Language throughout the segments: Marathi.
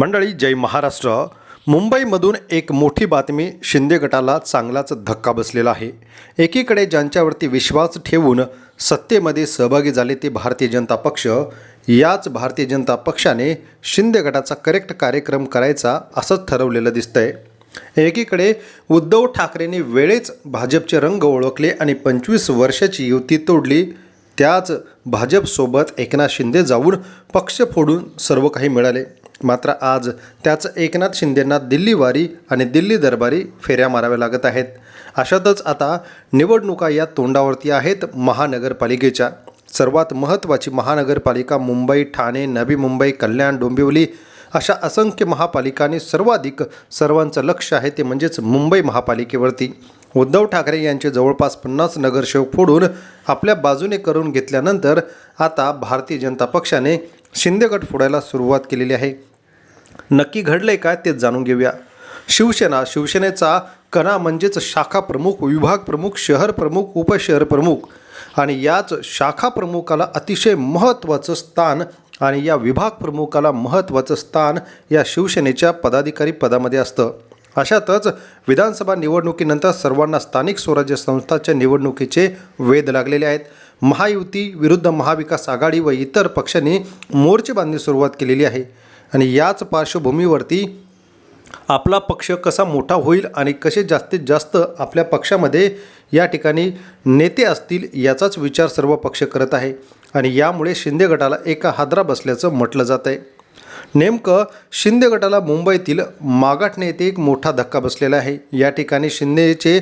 मंडळी जय महाराष्ट्र. मुंबईमधून एक मोठी बातमी शिंदे गटाला चांगलाच धक्का बसलेला आहे. एकीकडे ज्यांच्यावरती विश्वास ठेवून सत्तेमध्ये सहभागी झाले ते भारतीय जनता पक्ष याच भारतीय जनता पक्षाने शिंदे गटाचा करेक्ट कार्यक्रम करायचा असंच ठरवलेलं दिसतंय. एकीकडे उद्धव ठाकरेंनी वेळेच भाजपचे रंग ओळखले आणि पंचवीस वर्षाची युती तोडली त्याच भाजपसोबत एकनाथ शिंदे जाऊन पक्ष फोडून सर्व काही मिळाले. मात्र आज त्याच एकनाथ शिंदेंना दिल्लीवारी आणि दिल्ली दरबारी फेऱ्या माराव्या लागत आहेत. अशातच आता निवडणुका या तोंडावरती आहेत महानगरपालिकेच्या. सर्वात महत्त्वाची महानगरपालिका मुंबई ठाणे नवी मुंबई कल्याण डोंबिवली अशा असंख्य महापालिकांनी सर्वाधिक सर्वांचं लक्ष आहे ते म्हणजेच मुंबई महापालिकेवरती. उद्धव ठाकरे यांचे जवळपास पन्नास नगरसेवक फोडून आपल्या बाजूने करून घेतल्यानंतर आता भारतीय जनता पक्षाने शिंदे गट फोडायला सुरुवात केलेली आहे. नक्की घडलंय काय ते जाणून घेऊया. शिवसेना शिवसेनेचा कणा म्हणजेच शाखा प्रमुख विभाग प्रमुख शहर प्रमुख उपशहर प्रमुख आणि याच शाखा प्रमुखाला अतिशय महत्त्वाचं स्थान आणि या विभाग प्रमुखाला महत्त्वाचं स्थान या शिवसेनेच्या पदाधिकारी पदामध्ये असतं. अशातच विधानसभा निवडणुकीनंतर सर्वांना स्थानिक स्वराज्य संस्थाच्या निवडणुकीचे वेध लागलेले आहेत. महायुती विरुद्ध महाविकास आघाडी व इतर पक्षांनी मोर्चे बांधणी सुरुवात केलेली आहे. आणि याच पार्श्वभूमीवरती आपला पक्ष कसा मोठा होईल आणि कसे जास्तीत जास्त आपल्या पक्षामध्ये या ठिकाणी नेते असतील याचाच विचार सर्व पक्ष करत आहे. आणि यामुळे शिंदे गटाला एका हादरा बसल्याचं म्हटलं जात आहे. नेमकं शिंदे गटाला मुंबईतील मागाठणे येथे एक मोठा धक्का बसलेला आहे. या ठिकाणी शिंदेचे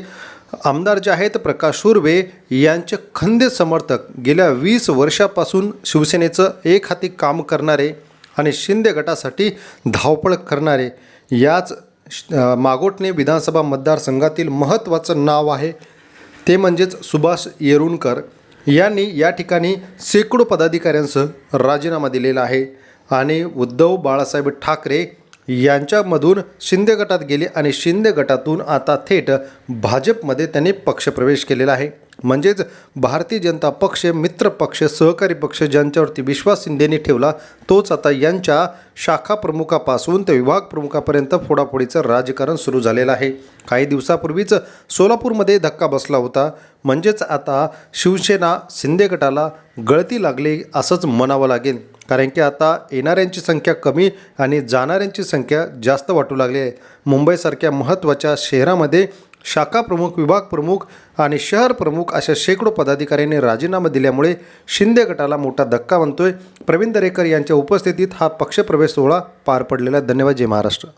आमदार जे आहेत प्रकाश सुर्वे यांचे खंदे समर्थक गेल्या वीस वर्षापासून शिवसेनेचं एक हाती काम करणारे आणि शिंदे गटासाठी धावपळ करणारे याच श- मागोटणे विधानसभा मतदारसंघातील महत्त्वाचं नाव आहे. ते म्हणजेच सुभाष येरुणकर यांनी या ठिकाणी शेकडो पदाधिकाऱ्यांसह राजीनामा दिलेला आहे. आणि उद्धव बाळासाहेब ठाकरे यांच्यामधून शिंदे गटात गेले आणि शिंदे गटातून आता थेट भाजपमध्ये त्यांनी पक्षप्रवेश केलेला आहे. म्हणजेच भारतीय जनता पक्ष मित्र पक्ष सहकारी पक्ष ज्यांच्यावरती विश्वास शिंदेने ठेवला तोच आता यांच्या शाखा प्रमुखापासून ते विभाग प्रमुखापर्यंत फोडाफोडीचं राजकारण सुरू झालेलं आहे. काही दिवसापूर्वीच सोलापूरमध्ये धक्का बसला होता. म्हणजेच आता शिवसेना शिंदे गटाला गळती लागली असंच म्हणावं लागेल. कारण की आता येणाऱ्यांची संख्या कमी आणि जाणाऱ्यांची संख्या जास्त वाटू लागली आहे. मुंबईसारख्या महत्त्वाच्या शहरामध्ये शाखा प्रमुख विभाग प्रमुख आणि शहर प्रमुख अशा शेकडो पदाधिकाऱ्यांनी राजीनामा दिल्यामुळे शिंदे गटाला मोठा धक्का बनतोय. प्रवीण दरेकर यांच्या उपस्थितीत हा पक्षप्रवेश सोहळा पार पडलेला धन्यवाद जय महाराष्ट्र.